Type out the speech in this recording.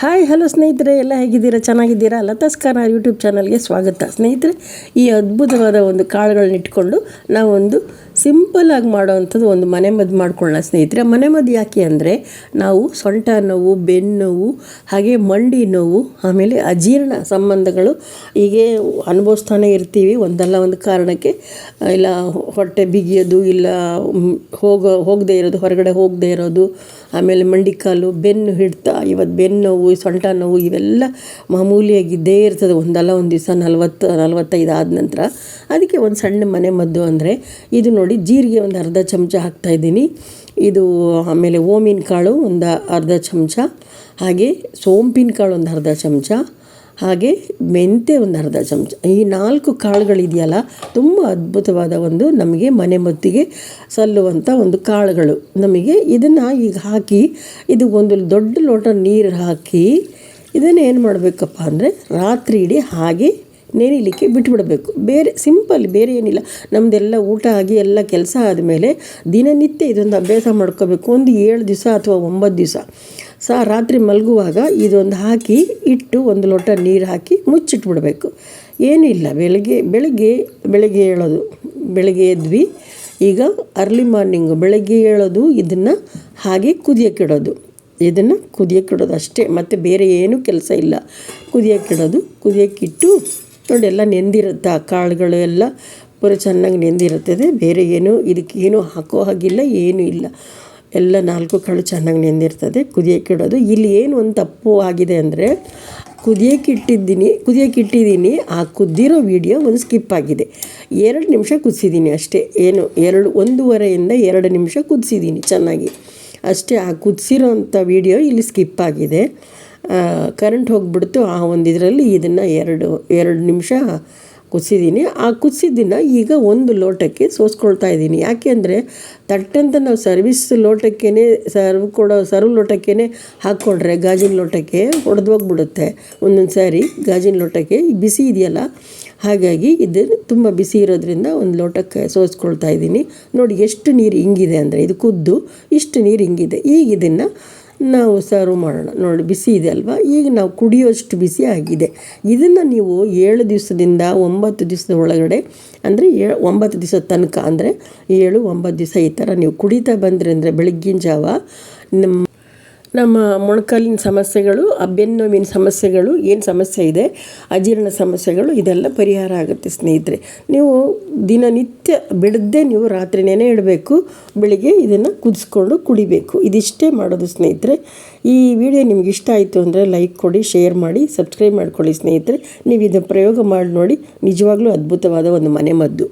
Hi hello ಸ್ನೇಹಿತರೆ, ಎಲ್ಲ ಹೇಗಿದ್ದೀರಾ? ಚೆನ್ನಾಗಿದ್ದೀರಾ? ಲತಾಸ್ಕಾರ ಯೂಟ್ಯೂಬ್ ಚಾನಲ್ಗೆ ಸ್ವಾಗತ. ಸ್ನೇಹಿತರೆ, ಈ ಅದ್ಭುತವಾದ ಒಂದು ಕಾಳುಗಳನ್ನ ಇಟ್ಕೊಂಡು ನಾವೊಂದು ಸಿಂಪಲ್ಲಾಗಿ ಮಾಡೋವಂಥದ್ದು ಒಂದು ಮನೆ ಮದ್ದು ಮಾಡ್ಕೊಳ್ಳೋಣ ಸ್ನೇಹಿತರೆ. ಮನೆ ಮದ್ದು ಯಾಕೆ ಅಂದರೆ ನಾವು ಸೊಂಟ ನೋವು, ಬೆನ್ನು ಹಾಗೆ ಮಂಡಿ ನೋವು, ಆಮೇಲೆ ಅಜೀರ್ಣ ಸಂಬಂಧಗಳು ಹೀಗೆ ಅನುಭವಿಸ್ತಾನೆ ಇರ್ತೀವಿ. ಒಂದಲ್ಲ ಒಂದು ಕಾರಣಕ್ಕೆ ಇಲ್ಲ ಹೊಟ್ಟೆ ಬಿಗಿಯೋದು, ಇಲ್ಲ ಹೋಗೋ, ಹೋಗದೇ ಇರೋದು, ಹೊರಗಡೆ ಹೋಗದೇ ಇರೋದು, ಆಮೇಲೆ ಮಂಡಿ ಕಾಲು, ಬೆನ್ನು ಹಿಡ್ತಾ ಇವತ್ತು ಬೆನ್ನು ನೋವು, ಸೊಂಟ ನೋವು, ಇವೆಲ್ಲ ಮಾಮೂಲಿಯಾಗಿದ್ದೇ ಇರ್ತದೆ. ಒಂದಲ್ಲ ಒಂದು ದಿವಸ ನಲ್ವತ್ತು, ನಲ್ವತ್ತೈದು ಆದ ನಂತರ. ಅದಕ್ಕೆ ಒಂದು ಸಣ್ಣ ಮನೆ ಮದ್ದು ಅಂದರೆ, ಇದು ನೋಡಿ ಜೀರಿಗೆ ಒಂದು ಅರ್ಧ ಚಮಚ ಹಾಕ್ತಾಯಿದ್ದೀನಿ ಇದು ಆಮೇಲೆ ಓಮಿನ ಕಾಳು ಒಂದು ಅರ್ಧ ಚಮಚ, ಹಾಗೆ ಸೋಂಪಿನ ಕಾಳು ಒಂದು ಅರ್ಧ ಚಮಚ, ಹಾಗೆ ಮೆಂತೆ ಒಂದು ಅರ್ಧ ಚಮಚ. ಈ ನಾಲ್ಕು ಕಾಳುಗಳಿದೆಯಲ್ಲ, ತುಂಬ ಅದ್ಭುತವಾದ ಒಂದು ನಮಗೆ ಮನೆ ಮದ್ದಿಗೆ ಸಲ್ಲುವಂಥ ಒಂದು ಕಾಳುಗಳು. ನಮಗೆ ಇದನ್ನು ಈಗ ಹಾಕಿ, ಇದು ಒಂದು ದೊಡ್ಡ ಲೋಟ ನೀರು ಹಾಕಿ ಇದನ್ನು ಏನು ಮಾಡಬೇಕಪ್ಪ ಅಂದರೆ ರಾತ್ರಿ ಇಡೀ ಹಾಗೆ ನೆನಿಲಿಕ್ಕೆ ಬಿಟ್ಬಿಡಬೇಕು. ಬೇರೆ ಸಿಂಪಲ್ ಬೇರೆ ಏನಿಲ್ಲ. ನಮ್ಮದೆಲ್ಲ ಊಟ ಆಗಿ ಎಲ್ಲ ಕೆಲಸ ಆದಮೇಲೆ ದಿನನಿತ್ಯ ಇದೊಂದು ಅಭ್ಯಾಸ ಮಾಡ್ಕೋಬೇಕು. ಒಂದು ಏಳು ದಿವಸ ಅಥವಾ ಒಂಬತ್ತು ದಿವಸ. ಸಹ ರಾತ್ರಿ ಮಲಗುವಾಗ ಇದೊಂದು ಹಾಕಿ ಇಟ್ಟು ಒಂದು ಲೋಟ ನೀರು ಹಾಕಿ ಮುಚ್ಚಿಟ್ಬಿಡಬೇಕು. ಏನಿಲ್ಲ ಬೆಳಗ್ಗೆ ಬೆಳಗ್ಗೆ ಬೆಳಗ್ಗೆ ಏಳೋದು. ಬೆಳಗ್ಗೆ ಎದ್ವಿ. ಈಗ ಅರ್ಲಿ ಮಾರ್ನಿಂಗು ಬೆಳಗ್ಗೆ ಏಳೋದು, ಇದನ್ನು ಹಾಗೆ ಕುದಿಯೋಕ್ಕಿಡೋದು ಇದನ್ನು ಕುದಿಯೋಕ್ಕಿಡೋದು ಅಷ್ಟೇ. ಮತ್ತು ಬೇರೆ ಏನೂ ಕೆಲಸ ಇಲ್ಲ. ಕುದಿಯೋಕ್ಕಿಡೋದು ಕುದಿಯೋಕ್ಕಿಟ್ಟು ನೋಡಿ, ಎಲ್ಲ ನೆಂದಿರುತ್ತೆ ಆ ಕಾಳುಗಳು ಎಲ್ಲ. ಪೂರ ಚೆನ್ನಾಗಿ ನೆಂದಿರುತ್ತದೆ. ಬೇರೆ ಏನು ಇದಕ್ಕೆ ಏನೂ ಹಾಕೋ ಹಾಗಿಲ್ಲ, ಏನೂ ಇಲ್ಲ. ಎಲ್ಲ ನಾಲ್ಕು ಕಾಳು ಚೆನ್ನಾಗಿ ನೆಂದಿರ್ತದೆ. ಇಡೋದು. ಇಲ್ಲಿ ಏನು ಒಂದು ತಪ್ಪು ಆಗಿದೆ ಅಂದರೆ ಕುದಿಯೋಕೆ ಇಟ್ಟಿದ್ದೀನಿ ಕುದಿಯೋಕೆ ಇಟ್ಟಿದ್ದೀನಿ. ಆ ಕುದ್ದಿರೋ ವಿಡಿಯೋ ಒಂದು ಸ್ಕಿಪ್ ಆಗಿದೆ. ಎರಡು ನಿಮಿಷ ಕುದಿಸಿದ್ದೀನಿ ಅಷ್ಟೇ. ಏನು, ಎರಡು, ಒಂದೂವರೆಯಿಂದ ಎರಡು ನಿಮಿಷ ಕುದಿಸಿದ್ದೀನಿ ಚೆನ್ನಾಗಿ. ಅಷ್ಟೇ, ಆ ಕುದಿಸಿರೋ ಅಂಥ ವಿಡಿಯೋ ಇಲ್ಲಿ ಸ್ಕಿಪ್ ಆಗಿದೆ. ಕರೆಂಟ್ ಹೋಗಿಬಿಡ್ತು. ಆ ಒಂದು ಇದರಲ್ಲಿ ಇದನ್ನು ಎರಡು ಎರಡು ನಿಮಿಷ ಕುದಿಸಿದ್ದೀನಿ ಆ ಕುದಿಸಿದ್ದನ್ನು ಈಗ ಒಂದು ಲೋಟಕ್ಕೆ ಸೋಸ್ಕೊಳ್ತಾ ಇದ್ದೀನಿ ಯಾಕೆ ಅಂದರೆ ತಟ್ಟಂತ ನಾವು ಸರ್ವಿಸ್ ಲೋಟಕ್ಕೇ ಸರ್ವ್ ಕೊಡೋ ಸರ್ವ್ ಲೋಟಕ್ಕೇ ಹಾಕ್ಕೊಂಡ್ರೆ ಗಾಜಿನ ಲೋಟಕ್ಕೆ ಒಡೆದೋಗ್ಬಿಡುತ್ತೆ ಒಂದೊಂದು ಸಾರಿ ಗಾಜಿನ ಲೋಟಕ್ಕೆ. ಬಿಸಿ ಇದೆಯಲ್ಲ, ಹಾಗಾಗಿ ಇದು ತುಂಬ ಬಿಸಿ ಇರೋದ್ರಿಂದ ಒಂದು ಲೋಟಕ್ಕೆ ಸೋಸ್ಕೊಳ್ತಾ ಇದ್ದೀನಿ ನೋಡಿ, ಎಷ್ಟು ನೀರು ಹಿಂಗಿದೆ ಅಂದರೆ, ಇದು ಕುದ್ದು, ಇಷ್ಟು ನೀರು ಹಿಂಗಿದೆ. ಈಗ ಇದನ್ನು ನಾವು ಸರ್ವ್ ಮಾಡೋಣ. ನೋಡಿ, ಬಿಸಿ ಇದೆ ಅಲ್ವಾ? ಈಗ ನಾವು ಕುಡಿಯೋಷ್ಟು ಬಿಸಿ ಆಗಿದೆ. ಇದನ್ನು ನೀವು ಏಳು ದಿವಸದಿಂದ ಒಂಬತ್ತು ದಿವಸದ ಒಳಗಡೆ, ಅಂದರೆ ಏ, ಒಂಬತ್ತು ದಿವಸದ ತನಕ, ಅಂದರೆ ಏಳು, ಒಂಬತ್ತು ದಿವಸ ಈ ಥರ ನೀವು ಕುಡಿತಾ ಬಂದ್ರಿ ಅಂದರೆ ಬೆಳಗ್ಗಿನ ಜಾವ, ನಿಮ್ಮ ನಮ್ಮ ಮೊಣಕಾಲಿನ ಸಮಸ್ಯೆಗಳು ಆ ಬೆನ್ನು ನೋವಿನ ಸಮಸ್ಯೆಗಳು, ಏನು ಸಮಸ್ಯೆ ಇದೆ, ಅಜೀರ್ಣ ಸಮಸ್ಯೆಗಳು, ಇದೆಲ್ಲ ಪರಿಹಾರ ಆಗುತ್ತೆ ಸ್ನೇಹಿತರೆ. ನೀವು ದಿನನಿತ್ಯ ಬಿಡದೆ ನೀವು ರಾತ್ರಿ ನೆನೆ ಇಡಬೇಕು, ಬೆಳಿಗ್ಗೆ ಇದನ್ನು ಕುದಿಸ್ಕೊಂಡು ಕುಡಿಬೇಕು. ಇದಿಷ್ಟೇ ಮಾಡೋದು ಸ್ನೇಹಿತರೆ. ಈ ವಿಡಿಯೋ ನಿಮ್ಗೆ ಇಷ್ಟ ಆಯಿತು ಅಂದರೆ ಲೈಕ್ ಕೊಡಿ, ಶೇರ್ ಮಾಡಿ, ಸಬ್ಸ್ಕ್ರೈಬ್ ಮಾಡ್ಕೊಳ್ಳಿ ಸ್ನೇಹಿತರೆ. ನೀವು ಇದನ್ನು ಪ್ರಯೋಗ ಮಾಡಿ ನೋಡಿ, ನಿಜವಾಗ್ಲೂ ಅದ್ಭುತವಾದ ಒಂದು ಮನೆ ಮದ್ದು.